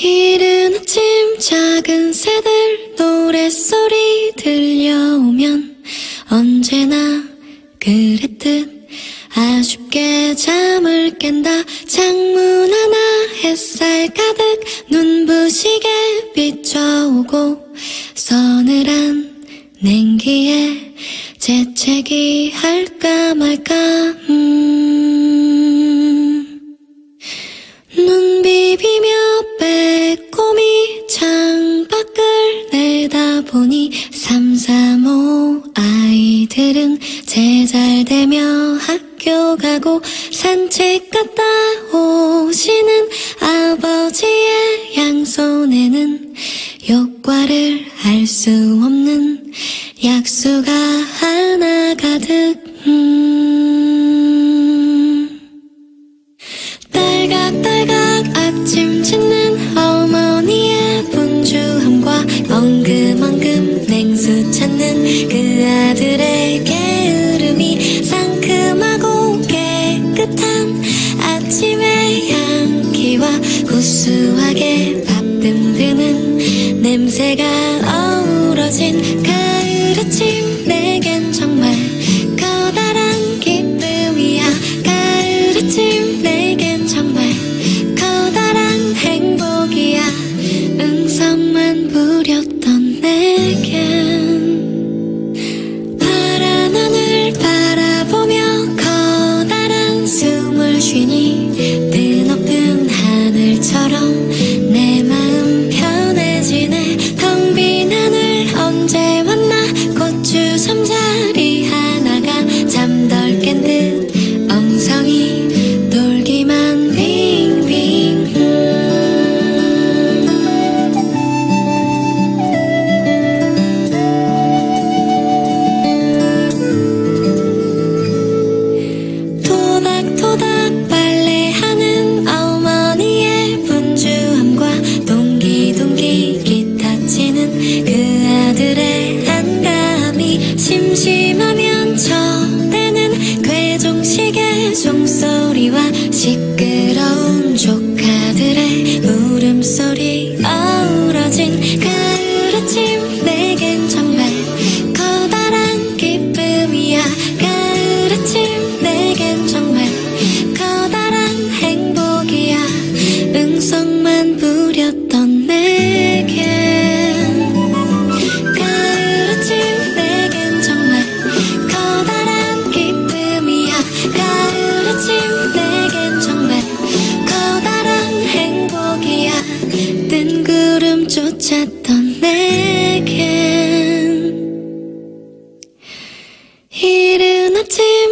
이른 아침 작은 새들 노랫소리 들려오면 언제나 그랬듯 아쉽게 잠을 깬다. 창문 하나 햇살 가득 눈부시게 비춰오고 서늘한 창밖을 내다보니 삼삼오 아이들은 제잘되며 학교 가고 산책 갔다 오시는 아버지의 양손에는 효과를 알 수 없는 약수가 그 아들의 게으름이 상큼하고 깨끗한 아침의 향기와 구수하게 밥 듬드는 냄새가